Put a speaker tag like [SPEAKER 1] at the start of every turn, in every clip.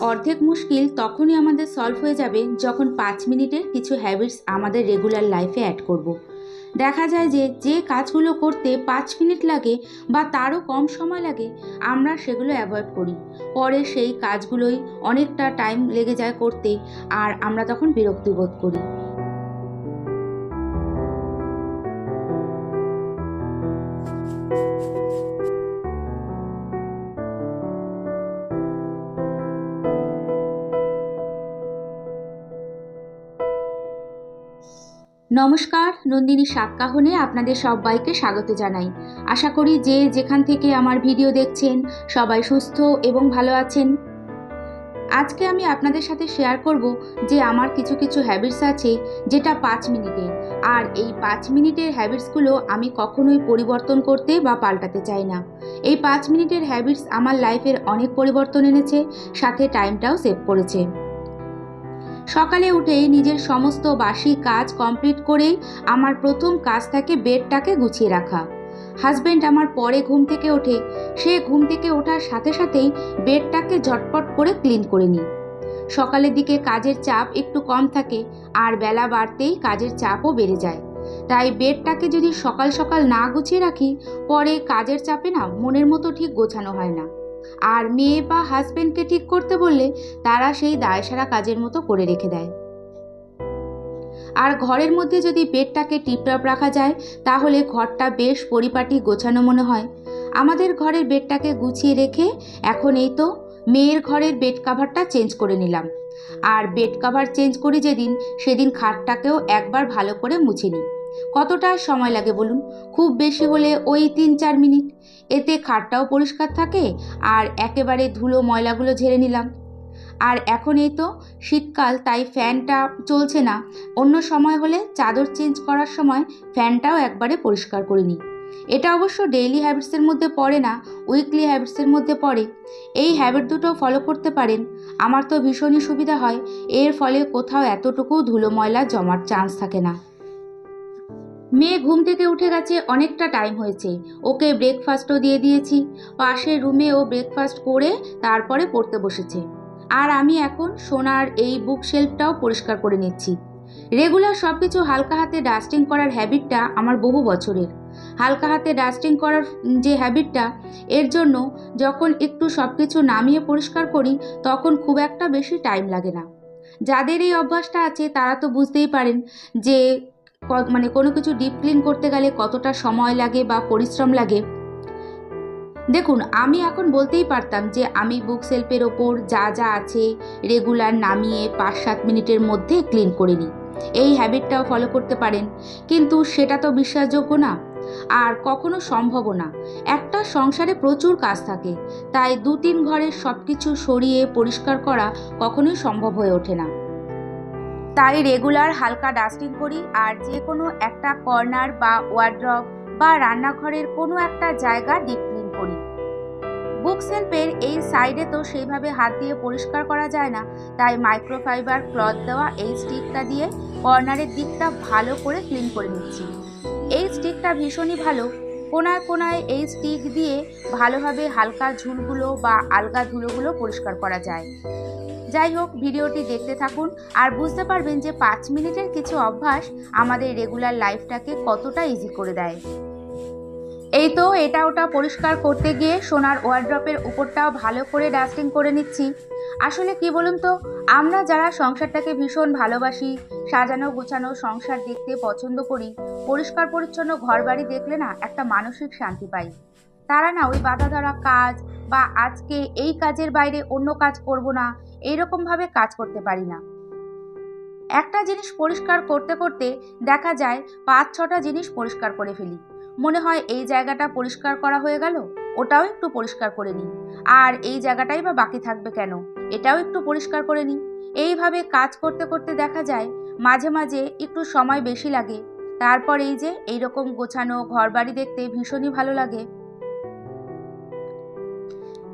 [SPEAKER 1] অর্ধেক মুশকিল তখনই আমাদের সলভ হয়ে যাবে যখন পাঁচ মিনিটের কিছু হ্যাবিটস আমাদের রেগুলার লাইফে অ্যাড করব। দেখা যায় যে যে কাজগুলো করতে পাঁচ মিনিট লাগে বা তারও কম সময় লাগে, আমরা সেগুলো অ্যাভয়েড করি পরে সেই কাজগুলোই অনেকটা টাইম লেগে যায় করতে আর আমরা তখন বিরক্তি বোধ করি নমস্কার, নন্দিনী সাতকাহনে আপনাদের সবাইকে স্বাগত জানাই। আশা করি যে যেখান থেকে আমার ভিডিও দেখছেন, সবাই সুস্থ এবং ভালো আছেন। আজকে আমি আপনাদের সাথে শেয়ার করব যে আমার কিছু কিছু হ্যাবিটস আছে যেটা পাঁচ মিনিটের আর এই পাঁচ মিনিটের হ্যাবিটসগুলো আমি কখনোই পরিবর্তন করতে বা পাল্টাতে চাই না। এই পাঁচ মিনিটের হ্যাবিটস আমার লাইফের অনেক পরিবর্তন এনেছে, সাথে টাইমটাও সেভ করেছে। সকালে উঠেই নিজের সমস্ত বাসি কাজ কমপ্লিট করেই আমার প্রথম কাজ থাকে বেডটাকে গুছিয়ে রাখা। হাজব্যান্ড আমার পরে ঘুম থেকে ওঠে। সে ঘুম থেকে ওঠার সাথে সাথেই বেডটাকে ঝটপট করে ক্লিন করে নিই। সকালের দিকে কাজের চাপ একটু কম থাকে, আর বেলা বাড়তেই কাজের চাপও বেড়ে যায়। তাই বেডটাকে যদি সকাল সকাল না গুছিয়ে রাখি, পরে কাজের চাপে না মনের মতো ঠিক গোছানো হয় না। আর মেয়ে বা হাজব্যান্ডকে ঠিক করতে বললে তারা সেই দায়সারা কাজের মতো করে রেখে দেয়। আর ঘরের মধ্যে যদি বেডটাকে টিপটপ রাখা যায়, তাহলে ঘরটা বেশ পরিপাটি গোছানো মনে হয়। আমাদের ঘরের বেডটাকে গুছিয়ে রেখে এখন এই তো মেয়ের ঘরের বেড কাভারটা চেঞ্জ করে নিলাম। আর বেড কাভার চেঞ্জ করি যেদিন, সেদিন খাটটাকেও একবার ভালো করে মুছে নিই। কতটা সময় লাগে বলুন? খুব বেশি হলে ওই তিন চার মিনিট। এতে খাটটাও পরিষ্কার থাকে আর একেবারে ধুলো ময়লাগুলো ঝেড়ে নিলাম। আর এখন এই তো শীতকাল, তাই ফ্যানটা চলছে না। অন্য সময় হলে চাদর চেঞ্জ করার সময় ফ্যানটাও একবারে পরিষ্কার করে নিই। এটা অবশ্য ডেইলি হ্যাবিটসের মধ্যে পড়ে না, উইকলি হ্যাবিটসের মধ্যে পড়ে। এই হ্যাবিট দুটো ফলো করতে পারেন। আমার তো ভীষণই সুবিধা হয়। এর ফলে কোথাও এতটুকু ধুলো ময়লা জমার চান্স থাকে না। মেয়ে ঘুম থেকে উঠে গেছে, অনেকটা টাইম হয়েছে। ওকে ব্রেকফাস্টও দিয়ে দিয়েছি। পাশের রুমে ও ব্রেকফাস্ট করে তারপরে পড়তে বসেছে। আর আমি এখন সোনার এই বুক শেলফটাও পরিষ্কার করে নিচ্ছি। রেগুলার সব কিছু হালকা হাতে ডাস্টিং করার হ্যাবিটটা আমার বহু বছরের। হালকা হাতে ডাস্টিং করার যে হ্যাবিটটা এর জন্য যখন একটু সব কিছু নামিয়ে পরিষ্কার করি, তখন খুব একটা বেশি টাইম লাগে না। যাদের এই অভ্যাসটা আছে, তারা তো বুঝতেই পারেন যে মানে কোনো কিছু ডিপ ক্লিন করতে গেলে কতটা সময় লাগে বা পরিশ্রম লাগে? দেখুন, আমি এখন বলতেই পারতাম যে আমি বুক সেলফের ওপর যা যা আছে রেগুলার নামিয়ে পাঁচ সাত মিনিটের মধ্যে ক্লিন করে নিই। এই হ্যাবিটটাও ফলো করতে পারেন। কিন্তু সেটা তো বিশ্বাসযোগ্য না। আর কখনো সম্ভবও না। একটা সংসারে প্রচুর কাজ থাকে। তাই দু তিন ঘরের সব কিছু সরিয়ে পরিষ্কার করা কখনোই সম্ভব হয়ে ওঠে না। তাই রেগুলার হালকা ডাস্টিং করি আর যে কোনো একটা কর্নার বা ওয়ার্ড্রপ বা রান্নাঘরের কোনো একটা জায়গা ডিপ ক্লিন করি। বুক সেলফের এই সাইডে তো সেইভাবে হাত দিয়ে পরিষ্কার করা যায় না, তাই মাইক্রোফাইবার ক্লথ দেওয়া এই স্টিকটা দিয়ে কর্নারের দিকটা ভালো করে ক্লিন করে নিচ্ছি। এই স্টিকটা ভীষণই ভালো কোনায় কোনায় এই স্টিক দিয়ে ভালোভাবে হালকা ঝুলগুলো বা আলগা ধুলোগুলো পরিষ্কার করা যায়। যাই হোক, ভিডিওটি দেখতে থাকুন আর বুঝতে পারবেন যে পাঁচ মিনিটের কিছু অভ্যাস আমাদের রেগুলার লাইফটাকে কতটা ইজি করে দেয়। এই তো এটা ওটা পরিষ্কার করতে গিয়ে সোনার ওয়ার্ড্রপের উপরটাও ভালো করে ডাস্টিং করে নিচ্ছি। আসলে কি বলুন তো, আমরা যারা সংসারটাকে ভীষণ ভালোবাসি, সাজানো গোছানো সংসার দেখতে পছন্দ করি, পরিষ্কার পরিচ্ছন্ন ঘর বাড়ি দেখলে না একটা মানসিক শান্তি পাই। তারা না ওই বাধা ধরা কাজ বা আজকে এই কাজের বাইরে অন্য কাজ করব না এইরকমভাবে কাজ করতে পারি না। একটা জিনিস পরিষ্কার করতে করতে দেখা যায় পাঁচ ছটা জিনিস পরিষ্কার করে ফেলি। মনে হয় এই জায়গাটা পরিষ্কার করা হয়ে গেল? ওটাও একটু পরিষ্কার করে নিই। আর এই জায়গাটাই বা বাকি থাকবে কেন? এটাও একটু পরিষ্কার করে নিই। এইভাবে কাজ করতে করতে দেখা যায়, মাঝে মাঝে একটু সময় বেশি লাগে। তারপর এই যে, এইরকম গোছানো ঘর বাড়ি দেখতে ভীষণই ভালো লাগে।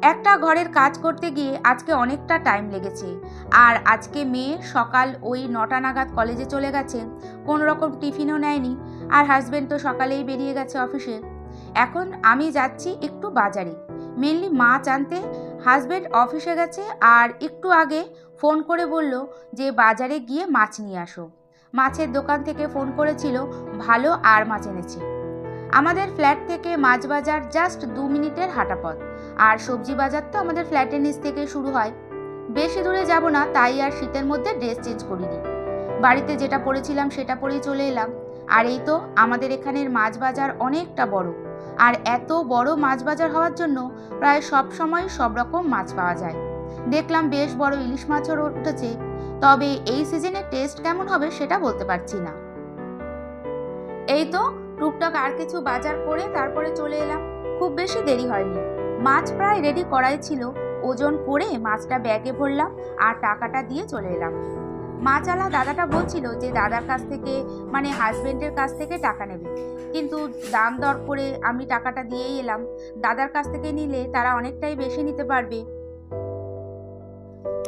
[SPEAKER 1] একটা ঘরের কাজ করতে গিয়ে আজকে অনেকটা টাইম লেগেছে। আর আজকে মেয়ে সকাল ওই নটা নাগাদ কলেজে চলে গেছে, কোনো রকম টিফিনও নেয়নি। আর হাজব্যান্ড তো সকালেই বেরিয়ে গেছে অফিসে এখন আমি যাচ্ছি একটু বাজারে। মেনলি মাছ আনতে হাজব্যান্ড অফিসে গেছে আর একটু আগে ফোন করে বলল যে বাজারে গিয়ে মাছ নিয়ে আসো। মাছের দোকান থেকে ফোন করেছিল, ভালো আর মাছ এনেছে। আমাদের ফ্ল্যাট থেকে মাছ বাজার জাস্ট দু মিনিটের হাঁটা পথ আর সবজি বাজার তো আমাদের ফ্ল্যাটের নিচ থেকে শুরু হয়। বেশি দূরে যাব না, তাই আর শীতের মধ্যে ড্রেস চেঞ্জ করিনি। বাড়িতে যেটা পরেছিলাম, সেটা পরেই চলে এলাম। আর এই তো আমাদের এখানের মাছ বাজার অনেকটা বড়। আর এত বড় মাছ বাজার হওয়ার জন্য প্রায় সব সময় সব রকম মাছ পাওয়া যায়। দেখলাম বেশ বড় ইলিশ মাছও উঠেছে। তবে এই সিজনে টেস্ট কেমন হবে সেটা বলতে পারছি না। এই তো টুকটাক আর কিছু বাজার করে তারপরে চলে এলাম। খুব বেশি দেরি হয়নি। মাছ প্রায় রেডি করাই ছিল। ওজন করে মাছটা ব্যাগে ভরলাম আর টাকাটা দিয়ে চলে এলাম। মাছালা দাদাটা বলছিল যে, দাদার কাছ থেকে মানে হাজবেন্ডের কাছ থেকে টাকা নেবে। কিন্তু দাম দর করে আমি টাকাটা দিয়েই এলাম। দাদার কাছ থেকে নিলে তারা অনেকটাই বেশি নিতে পারবে।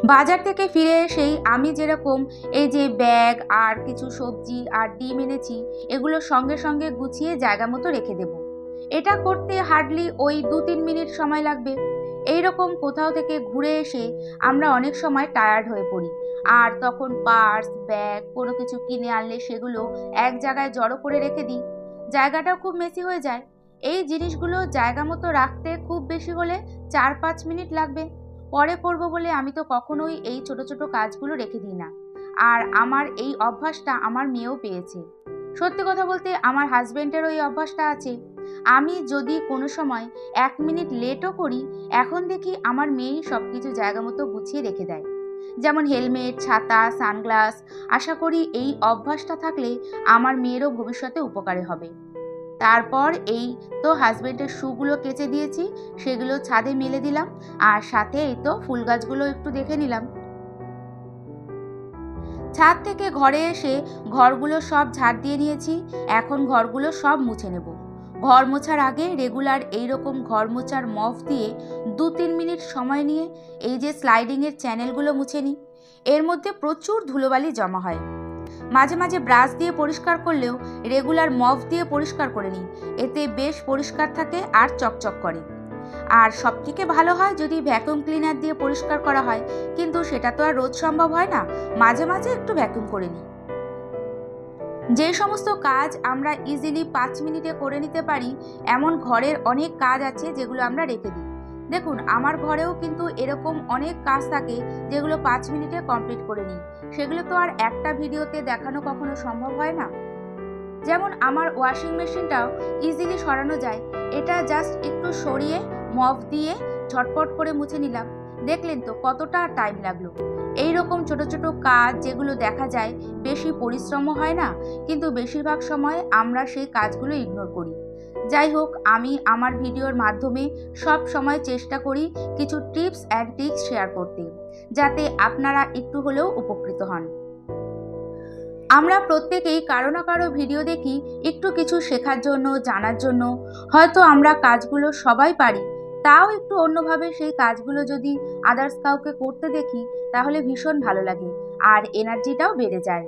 [SPEAKER 1] বাজার থেকে ফিরে এসেই আমি যেরকম এই যে ব্যাগ আর কিছু সবজি আর ডিম এনেছি, এগুলো সঙ্গে সঙ্গে গুছিয়ে জায়গা মতো রেখে দেব। এটা করতে হার্ডলি ওই দু তিন মিনিট সময় লাগবে। এই রকম কোথাও থেকে ঘুরে এসে আমরা অনেক সময় টায়ার্ড হয়ে পড়ি। আর তখন পার্স ব্যাগ কোনো কিছু কিনে আনলে সেগুলো এক জায়গায় জড়ো করে রেখে দিই। জায়গাটাও খুব মেসি হয়ে যায়। এই জিনিসগুলো জায়গা মতো রাখতে খুব বেশি হলে চার পাঁচ মিনিট লাগবে। পরে করব বলে আমি তো কখনোই এই ছোট ছোট কাজগুলো রেখে দিই না। আর আমার এই অভ্যাসটা আমার মেয়েও পেয়েছে। সত্যি কথা বলতে আমার হাজব্যান্ডেরও এই অভ্যাসটা আছে। আমি যদি কোনো সময় এক মিনিট লেটও করি, এখন দেখি আমার মেয়েই সব কিছু জায়গা মতো গুছিয়ে রেখে দেয়। যেমন হেলমেট ছাতা সানগ্লাস আশা করি এই অভ্যাসটা থাকলে আমার মেয়েরও ভবিষ্যতে উপকারে হবে। তারপর এই তো হাজবেন্ডের শুগুলো কেচে দিয়েছি, সেগুলো ছাদে মেলে দিলাম, আর সাথে এই তো ফুল গাছগুলো একটু দেখে নিলাম। ছাদ থেকে ঘরে এসে ঘরগুলো সব ঝাড় দিয়ে নিয়েছি, এখন ঘরগুলো সব মুছে নেব। ঘর মোছার আগে রেগুলার এই রকম ঘর মোছার মফ দিয়ে দু তিন মিনিট সময় নিয়ে এই যে স্লাইডিংয়ের চ্যানেলগুলো মুছে নিই। এর মধ্যে প্রচুর ধুলোবালি জমা হয়। মাঝে মাঝে ব্রাশ দিয়ে পরিষ্কার করলেও রেগুলার মফ দিয়ে পরিষ্কার করে নিই। এতে বেশ পরিষ্কার থাকে আর চকচক করে। আর সব থেকে ভালো হয় যদি ভ্যাকুয়াম ক্লিনার দিয়ে পরিষ্কার করা হয়, কিন্তু সেটা তো আর রোজ সম্ভব হয় না, মাঝে মাঝে একটু ভ্যাকুয়াম করে নিই। যে সমস্ত কাজ আমরা ইজিলি পাঁচ মিনিটে করে নিতে পারি, এমন ঘরের অনেক কাজ আছে যেগুলো আমরা রেখে দিই। দেখুন, আমার ঘরেও কিন্তু এরকম অনেক কাজ থাকে যেগুলো পাঁচ মিনিটে কমপ্লিট করে নিই। সেগুলো তো আর একটা ভিডিওতে দেখানো কখনো সম্ভব হয় না। যেমন আমার ওয়াশিং মেশিনটাও ইজিলি সরানো যায়। এটা জাস্ট একটু সরিয়ে মফ দিয়ে ঝটপট করে মুছে নিলাম। দেখলেন তো কতটা টাইম লাগল। এই রকম ছোট ছোট কাজ যেগুলো দেখা যায়, বেশি পরিশ্রমও হয় না, কিন্তু বেশিরভাগ সময় আমরা সেই কাজগুলো ইগনোর করি। যাই হোক, আমি আমার ভিডিওর মাধ্যমে সব সময় চেষ্টা করি কিছু টিপস অ্যান্ড ট্রিক্স শেয়ার করতে, যাতে আপনারা একটু হলেও উপকৃত হন। আমরা প্রত্যেকেই কারও না কারও ভিডিও দেখি, একটু কিছু শেখার জন্য, জানার জন্য, হয়তো আমরা কাজগুলো সবাই পারি তাও একটু অন্যভাবে সেই কাজগুলো যদি আদার্স কাউকে করতে দেখি, তাহলে ভীষণ ভালো লাগে আর এনার্জিটাও বেড়ে যায়।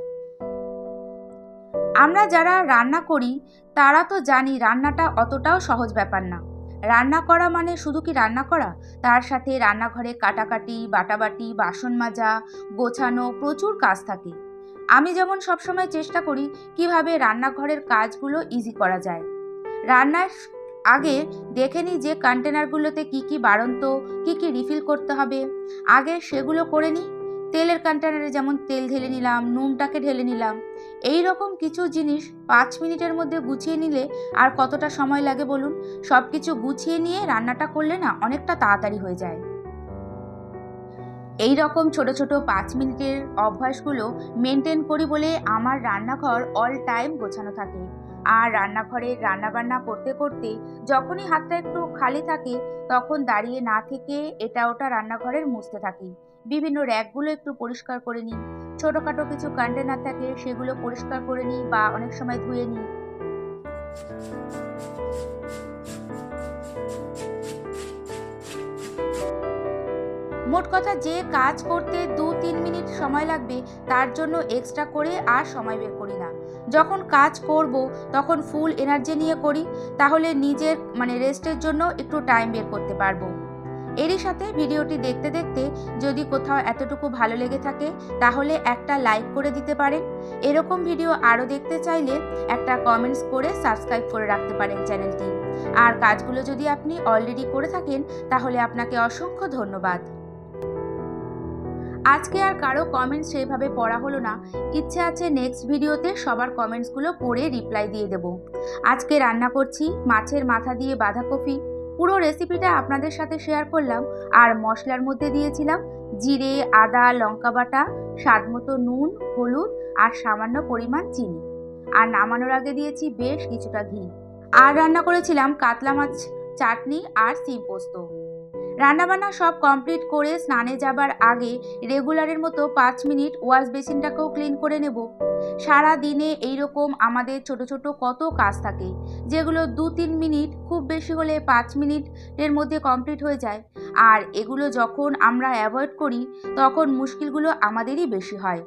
[SPEAKER 1] আমরা যারা রান্না করি, তারা তো জানি রান্নাটা অতটাও সহজ ব্যাপার না। রান্না করা মানে শুধু কি রান্না করা? তার সাথে রান্নাঘরে কাটাকাটি, বাটাবাটি, বাসন মাজা, গোছানো প্রচুর কাজ থাকে। আমি যেমন সবসময় চেষ্টা করি কীভাবে রান্নাঘরের কাজগুলো ইজি করা যায়। রান্নার আগে দেখে নিই যে কন্টেনারগুলোতে কি কি বাড়ন্ত, কি কি রিফিল করতে হবে। আগে সেগুলো করে নিই তেলের কন্টেনারে যেমন তেল ঢেলে নিলাম, নুনটাকে ঢেলে নিলাম এই রকম কিছু জিনিস পাঁচ মিনিটের মধ্যে গুছিয়ে নিলে আর কতটা সময় লাগে বলুন? সব কিছু গুছিয়ে নিয়ে রান্নাটা করলে না অনেকটা তাড়াতাড়ি হয়ে যায়। এই রকম ছোট ছোট পাঁচ মিনিটের অভ্যাসগুলো মেনটেন করি বলে আমার রান্নাঘর অল টাইম গোছানো থাকে। আর রান্নাঘরে রান্নাবান্না করতে করতে যখনই হাতটা একটু খালি থাকে, তখন দাঁড়িয়ে না থেকে এটা ওটা রান্নাঘরের মুছতে থাকি। বিভিন্ন র্যাকগুলো একটু পরিষ্কার করে নিই। ছোটোখাটো কিছু কন্টেনার থাকে, সেগুলো পরিষ্কার করে নিই বা অনেক সময় ধুয়ে নিই। মোট কথা যে কাজ করতে দু তিন মিনিট সময় লাগবে, তার জন্য এক্সট্রা করে আর সময় বের করি না। যখন কাজ করব, তখন ফুল এনার্জি নিয়ে করি, তাহলে নিজের মানে রেস্টের জন্য একটু টাইম বের করতে পারব। এরই সাথে ভিডিওটি দেখতে দেখতে যদি কোথাও এতটুকু ভালো লেগে থাকে, তাহলে একটা লাইক করে দিতে পারেন। এরকম ভিডিও আরও দেখতে চাইলে একটা কমেন্টস করে সাবস্ক্রাইব করে রাখতে পারেন চ্যানেলটি আর কাজগুলো যদি আপনি অলরেডি করে থাকেন, তাহলে আপনাকে অসংখ্য ধন্যবাদ। আজকে আর কারও কমেন্টস সেইভাবে পড়া হলো না। ইচ্ছে আছে নেক্সট ভিডিওতে সবার কমেন্টসগুলো পড়ে রিপ্লাই দিয়ে দেব। আজকে রান্না করছি, মাছের মাথা দিয়ে বাঁধাকপি। পুরো রেসিপিটা আপনাদের সাথে শেয়ার করলাম। আর মশলার মধ্যে দিয়েছিলাম জিরে, আদা, লঙ্কা বাটা, স্বাদ মতো নুন, হলুদ আর সামান্য পরিমাণ চিনি। আর নামানোর আগে দিয়েছি বেশ কিছুটা ঘি। আর রান্না করেছিলাম কাতলা মাছ চাটনি আর সিম পোস্ত। রান্নাবান্না সব কমপ্লিট করে স্নানে যাবার আগে রেগুলারের মতো পাঁচ মিনিট ওয়াশ বেসিনটাকেও ক্লিন করে নেব। সারা দিনে এইরকম আমাদের ছোট ছোট কত কাজ থাকে, যেগুলো দু তিন মিনিট, খুব বেশি হলে পাঁচ মিনিটের মধ্যে কমপ্লিট হয়ে যায়। আর এগুলো যখন আমরা অ্যাভয়েড করি, তখন মুশকিলগুলো আমাদেরই বেশি হয়।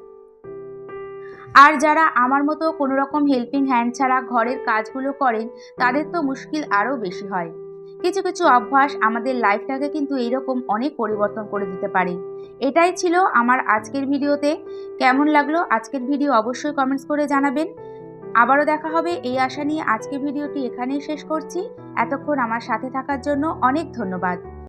[SPEAKER 1] আর যারা আমার মতো কোনো রকম হেল্পিং হ্যান্ড ছাড়া ঘরের কাজগুলো করেন, তাদের তো মুশকিল আরও বেশি হয়। কিছু কিছু অভ্যাস আমাদের লাইফটাকে কিন্তু এইরকম অনেক পরিবর্তন করে দিতে পারে। এটাই ছিল আমার আজকের ভিডিওতে। কেমন লাগল আজকের ভিডিও অবশ্যই কমেন্টস করে জানাবেন। আবারও দেখা হবে এই আশা নিয়ে আজকের ভিডিওটি এখানেই শেষ করছি। এতক্ষণ আমার সাথে থাকার জন্য অনেক ধন্যবাদ।